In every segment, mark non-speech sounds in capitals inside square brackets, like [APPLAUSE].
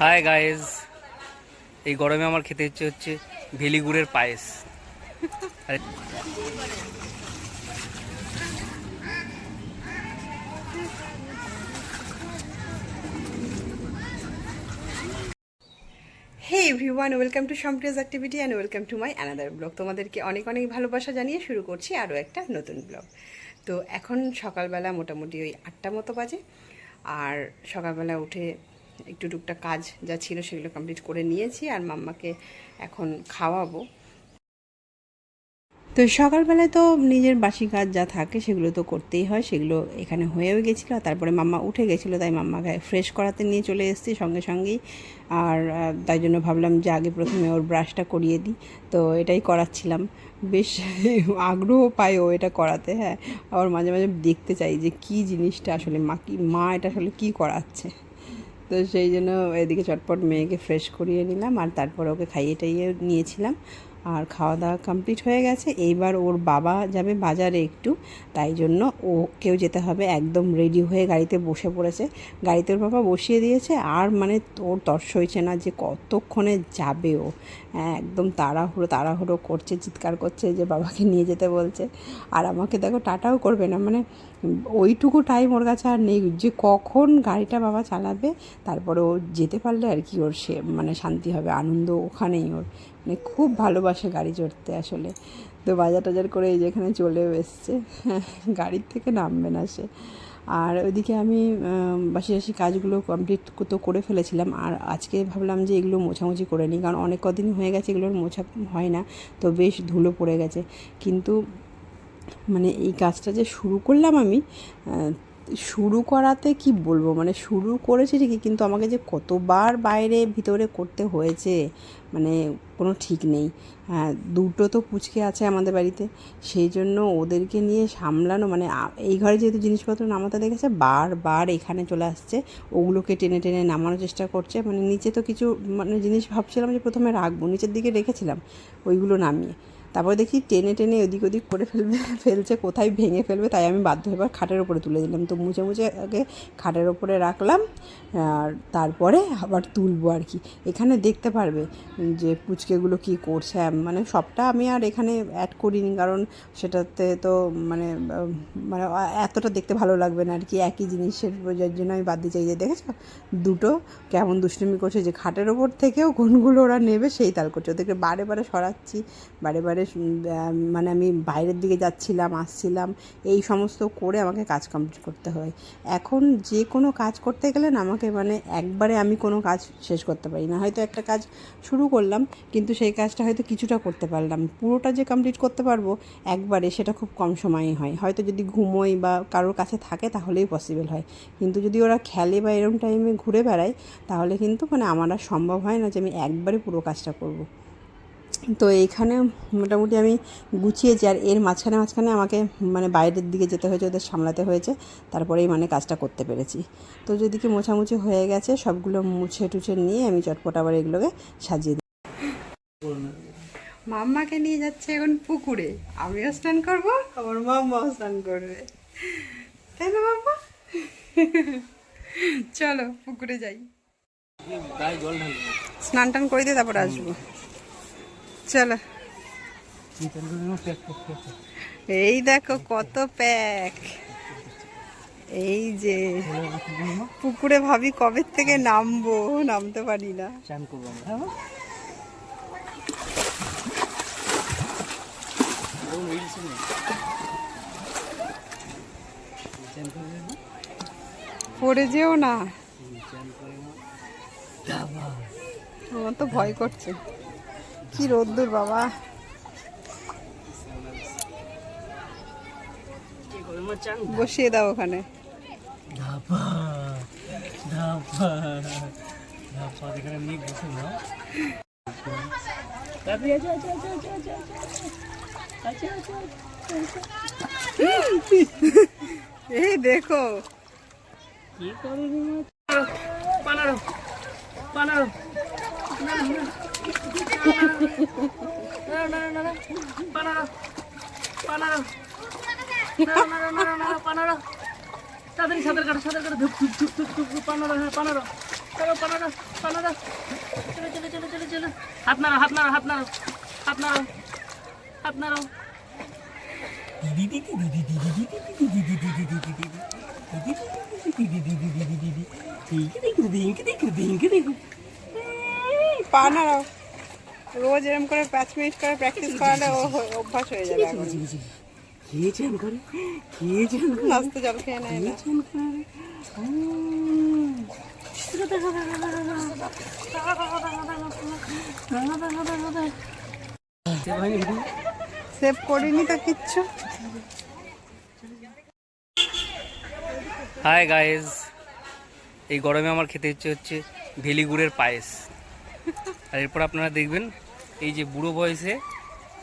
Hi guys এই গরমে আমার খেতে ইচ্ছে হচ্ছে ভেলি গুড়ের পায়েস hey everyone welcome to Sampriya's activity and welcome to my another blog তোমাদেরকে অনেক অনেক ভালোবাসা জানিয়ে শুরু করছি আরও একটা নতুন ব্লগ তো এখন সকালবেলা মোটামুটি ওই আটটা মতো বাজে। আর সকালবেলা উঠে একটু টুকটা কাজ যা ছিল সেগুলো কমপ্লিট করে নিয়েছি। আর মাম্মাকে এখন খাওয়াবো। তো সকালবেলায় তো নিজের বাসি কাজ যা থাকে সেগুলো তো করতেই হয়, সেগুলো এখানে হয়েও গেছিল তারপরে মাম্মা উঠে গেছিল, তাই মাম্মাকে ফ্রেশ করাতে নিয়ে চলে এসেছি সঙ্গে সঙ্গেই। আর তাই জন্য ভাবলাম যে আগে প্রথমে ওর ব্রাশটা করিয়ে দিই, তো এটাই করাচ্ছিলাম। বেশ [LAUGHS] আগ্রহ পাই ও এটা করাতে হ্যাঁ। আবার মাঝে মাঝে দেখতে চাই যে কী জিনিসটা আসলে মা, কি, মা এটা আসলে কী করাচ্ছে। তো সেই জন্য এদিকে চটপট মেয়েকে ফ্রেশ করিয়ে নিলাম আর তারপর ওকে খাইয়ে টাইয়ে নিয়েছিলাম। আর খাওয়া দাওয়া কমপ্লিট হয়ে গেছে। এইবার ওর বাবা যাবে বাজারে একটু, তাই জন্য ওকেও যেতে হবে, একদম রেডি হয়ে গাড়িতে বসে পড়েছে। গাড়িতে ওর বাবা বসিয়ে দিয়েছে, আর মানে ওর তর্স হয়েছে না যে কতক্ষণে যাবে ও। হ্যাঁ একদম তাড়াহুড়ো তাড়াহুড়ো করছে, চিৎকার করছে যে বাবাকে নিয়ে যেতে বলছে। আর আমাকে দেখো টাটাও করবে না মানে ওইটুকু টাইম ওর কাছে আর নেই। যে কখন গাড়িটা বাবা চালাবে, তারপরে ও যেতে পারলে আর কি ওর সে মানে শান্তি হবে, আনন্দ ওখানেই ওর। মানে খুব ভালোবাসে গাড়ি চড়তে আসলে। তো বাজার টাজার করে এই যেখানে চলেও এসছে। [LAUGHS] গাড়ির থেকে নামবে না সে। আর ওইদিকে আমি বাসি বাসি কাজগুলো কমপ্লিট তো করে ফেলেছিলাম। আর আজকে ভাবলাম যে এগুলো মোছামুছি করে নিই। কারণ অনেক কদিন হয়ে গেছে এগুলোর মোছা, হয় না। তো বেশ ধুলো পড়ে গেছে। কিন্তু মানে এই কাজটা যে শুরু করলাম আমি শুরু করাতে কি বলব? মানে শুরু করেছি ঠিকই, কিন্তু আমাকে যে কতবার বাইরে ভিতরে করতে হয়েছে মানে কোনো ঠিক নেই। হ্যাঁ দুটো তো পুচকে আছে আমাদের বাড়িতে, সেই জন্য ওদেরকে নিয়ে সামলানো মানে এই ঘরে যেহেতু জিনিসপত্র নামাতে দেখেছে, বারবার এখানে চলে আসছে, ওগুলোকে টেনে টেনে নামানোর চেষ্টা করছে মানে নিচে তো কিছু মানে জিনিস ভাবছিলাম যে প্রথমে রাখব, নিচের দিকে রেখেছিলাম, ওইগুলো নামিয়ে। তারপর দেখি টেনে টেনে এদিক ওদিক করে ফেলবে, ফেলছে, কোথায় ভেঙে ফেলবে, তাই আমি বাধ্য এবার খাটের ওপরে তুলে দিলাম। তো মুছে মুছে আগে খাটের ওপরে রাখলাম, আর তারপরে আবার তুলবো আর কি। এখানে দেখতে পারবে যে পুচকেগুলো কি করছে মানে সবটা আমি আর এখানে অ্যাড করিনি, কারণ সেটাতে তো মানে মানে এতটা দেখতে ভালো লাগবে না আর কি, একই জিনিসের যার জন্য আমি বাদ দিয়ে চাই। যে দেখেছ? দুটো কেমন দুষ্টুমি করছে, যে খাটের ওপর থেকেও কোনগুলো ওরা নেবে সেই তাল করছে। ওদেরকে বারে বারে সরাচ্ছি, বারে বারে মানে আমি বাইরের দিকে যাচ্ছিলাম, আসছিলাম, এই সমস্ত করে আমাকে কাজ কমপ্লিট করতে হয়। এখন যে কোনো কাজ করতে গেলে না আমাকে মানে একবারে আমি কোনো কাজ শেষ করতে পারি না। হয়তো একটা কাজ শুরু করলাম, কিন্তু সেই কাজটা হয়তো কিছুটা করতে পারলাম। পুরোটা যে কমপ্লিট করতে পারব একবারে সেটা খুব কম সময়ে হয়। হয়তো যদি ঘুমোই বা কারোর কাছে থাকে তাহলেই পসিবল হয়। কিন্তু যদি ওরা খেলে বা এরকম টাইমে ঘুরে বেড়ায়, তাহলে কিন্তু মানে আমার আর সম্ভব হয় না যে আমি একবারে পুরো কাজটা করব। তো এইখানে মোটামুটি আমি গুছিয়েছি আর এর মাঝখানে মাঝখানে আমাকে মানে বাইরের দিকে যেতে হয়েছে ওদের সামলাতে হয়েছে। তারপরেই মানে কাজটা করতে পেরেছি। তো যদি যেদিকে মোছামুছি হয়ে গেছে সবগুলো মুছে টুছে নিয়ে আমি চটপট আবার এগুলোকে সাজিয়ে দিই। মাম্মাকে নিয়ে যাচ্ছে এখন পুকুরে। আমিও স্নান করব আমার মাম্মাও স্নান করবে। তাই না মাম্মা? চলো পুকুরে যাই। স্নান টান করে দিয়ে তারপর আসব। চলো। এই দেখো কত প্যাক। এই যে, পুকুরে ভাবি কবে থেকে নামবো, নামতে পারি না। পড়ে যেও না। আমার তো ভয় করছে। কি রোদ্দুর বাবা। বসিয়ে দাও ওখানে। এই দেখো। কি করি পানারো পানারো পানারো পানারো তাড়াতাড়ি সাঁতার কাটো সাঁতার কাটো ধুপ ধুপ ধুপ ধুপ ধুপ পানাড়ো হ্যাঁ পানাড়ো চলো পানাড়ো পানাড়ো চলো চলো চলো চলো চলো হাত নাড়ো হাত নাড়ো হাত নাড়ো হাত নাড়ো হাত নাড়ো পা নাড়াও রোজ এরম করে পাঁচ মিনিট করে প্র্যাকটিস করালে ও অভ্যাস হয়ে যাবে এখন। খেয়েছেন করে খেয়েছেন নাচতে জল খেয়ে নেয় না। সেভ করিনি তো কিচ্ছু। হাই গাইজ এই গরমে আমার খেতে ইচ্ছে হচ্ছে ভেলি গুড়ের পায়েস। আর এরপর আপনারা দেখবেন এই যে বুড়ো বয়সে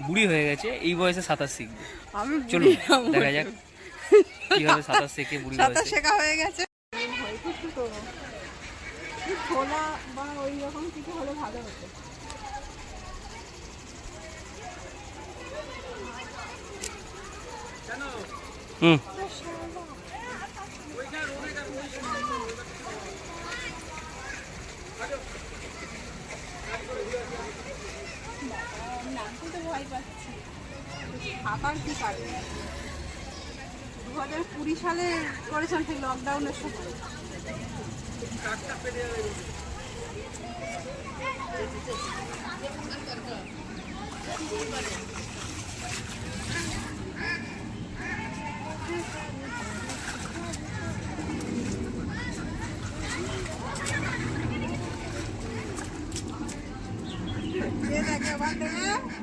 বুড়ি হয়ে গেছে এই বয়সে সাঁতার শিখবে। আমি চলুন দেখা যাক কীভাবে সাঁতার শেখে বুড়ি বয়সে। শেখা হয়ে গেছে। ছোলা বা ওই রকম কিছু হলে ভালো হতো। হুম নামতে তো ভয় পাচ্ছি সাঁতার কি পারবে দু হাজার কুড়ি সালে করেছেন সেই লকডাউনের সময় Yeah, I.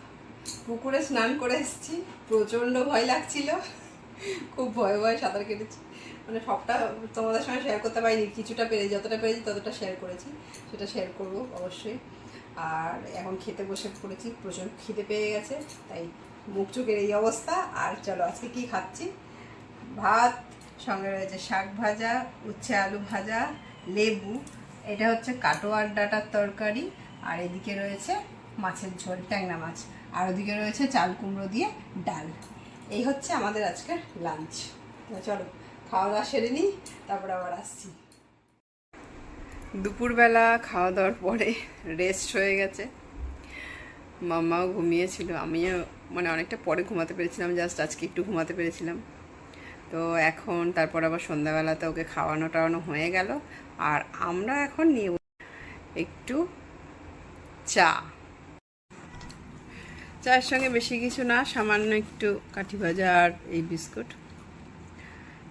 পুকুরে স্নান করে এসেছি। প্রচণ্ড ভয় লাগছিল। খুব ভয়ে ভয়ে সাঁতার কেটেছি। মানে সবটা তোমাদের সঙ্গে শেয়ার করতে পারিনি। কিছুটা পেরে যতটা পেরেছি ততটা শেয়ার করেছি। সেটা শেয়ার করব অবশ্যই। আর এখন খেতে বসে পড়েছি। প্রচণ্ড খিদে পেয়ে গেছে, তাই মুখ চোখের এই অবস্থা। আর চলো, আজকে কি খাচ্ছি? ভাত, সঙ্গে রয়েছে শাক ভাজা, উচ্ছে আলু ভাজা, লেবু। এটা হচ্ছে কাটোয়ার ডাটার তরকারি। আর এদিকে রয়েছে মাছের ঝোল, ট্যাংরা মাছ। আর ওদিকে রয়েছে চাল কুমড়ো দিয়ে ডাল। এই হচ্ছে আমাদের আজকের লাঞ্চ চলো খাওয়া দাওয়া সেরে নিই, তারপর আবার আসছি। দুপুরবেলা খাওয়া দাওয়ার পরে রেস্ট হয়ে গেছে। মাম্মাও ঘুমিয়েছিল, আমিও মানে অনেকটা পরে ঘুমাতে পেরেছিলাম জাস্ট আজকে একটু ঘুমাতে পেরেছিলাম। তো এখন তারপর আবার সন্ধ্যাবেলাতে ওকে খাওয়ানো টাওয়ানো হয়ে গেল। আর আমরা এখন নিয়ে একটু চা। চায়ের সঙ্গে বেশি কিছু না, সামান্য একটু কাঠি ভাজা আর এই বিস্কুট।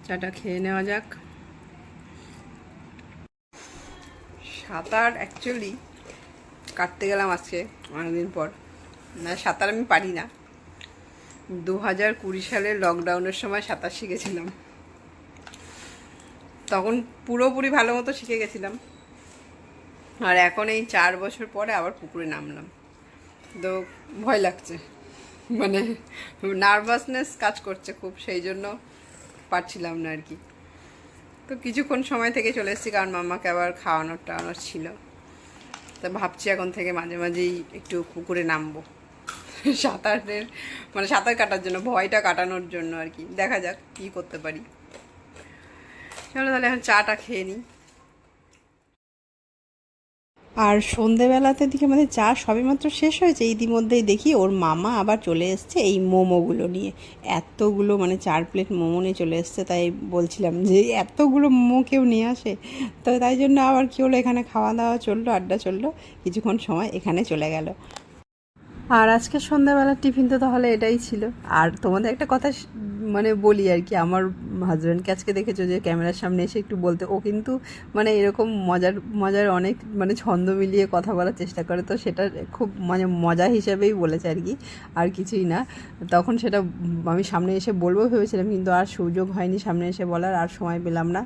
চাটা খেয়ে নেওয়া যাক। সাঁতার অ্যাকচুয়ালি কাটতে গেলাম আজকে অনেকদিন পর। না, সাঁতার আমি পারি না। দু হাজার কুড়ি সালের লকডাউনের সময় সাঁতার শিখেছিলাম। তখন পুরোপুরি ভালো মতো শিখে গেছিলাম। আর এখন এই চার বছর পরে আবার পুকুরে নামলাম। তো ভয় লাগছে। মানে নার্ভাসনেস কাজ করছে খুব, সেই জন্য পারছিলাম না আর কি। তো কিছুক্ষণ সময় থেকে চলে এসেছি, কারণ মাম্মাকে আবার খাওয়ানোর টাওয়ানোর ছিল। তো ভাবছি এখন থেকে মাঝে মাঝেই একটু পুকুরে নামবো। সাঁতারের মানে সাঁতার কাটার জন্য, ভয়টা কাটানোর জন্য আর কি। দেখা যাক কী করতে পারি। চলো তাহলে এখন চাটা খেয়ে নিই। আর সন্ধেবেলাতে দিকে আমাদের চা সবেমাত্র শেষ হয়েছে, ইতিমধ্যেই দেখি ওর মামা আবার চলে এসছে এই মোমোগুলো নিয়ে। এতগুলো মানে চার প্লেট মোমো নিয়ে চলে এসছে, তাই বলছিলাম যে এতগুলো মোমো কেউ নিয়ে আসে। তো তাই জন্য আবার কী হলো, এখানে খাওয়া দাওয়া চলল, আড্ডা চলল, কিছুক্ষণ সময় এখানে চলে গেল। আর আজকে সন্ধ্যাবেলার টিফিন তো তাহলে এটাই ছিল। আর তোমাদের একটা কথা মানে বলি আর কি, আমার হাজব্যান্ডকে আজকে দেখেছ যে ক্যামেরার সামনে এসে একটু বলতে, ও কিন্তু মানে এরকম মজার মজার অনেক মানে ছন্দ মিলিয়ে কথা বলার চেষ্টা করে, তো সেটা খুব মানে মজা হিসেবেই বলেছে আর কি, আর কিছুই না। তখন সেটা আমি সামনে এসে বলব ভেবেছিলাম, কিন্তু আর সুযোগ হয়নি সামনে এসে বলার, আর সময় পেলাম না,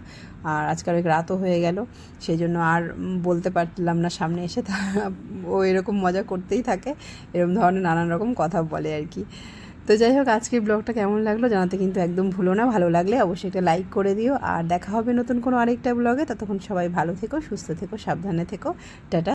আর আজকাল অনেক রাতও হয়ে গেল, সেই জন্য আর বলতে পারলাম না সামনে এসে, তা ও এরকম মজা করতেই থাকে, এরকম ধরনের নানান রকম কথা বলে আর কি। তো যাই হোক, আজকের ব্লগটা কেমন লাগল জানাতে কিন্তু একদম ভুলো না। ভালো লাগলে অবশ্যই একটা লাইক করে দিও। আর দেখা হবে নতুন কোনো আরেকটা ব্লগে। ততক্ষণ সবাই ভালো থেকো, সুস্থ থেকো, সাবধানে থেকো। টাটা।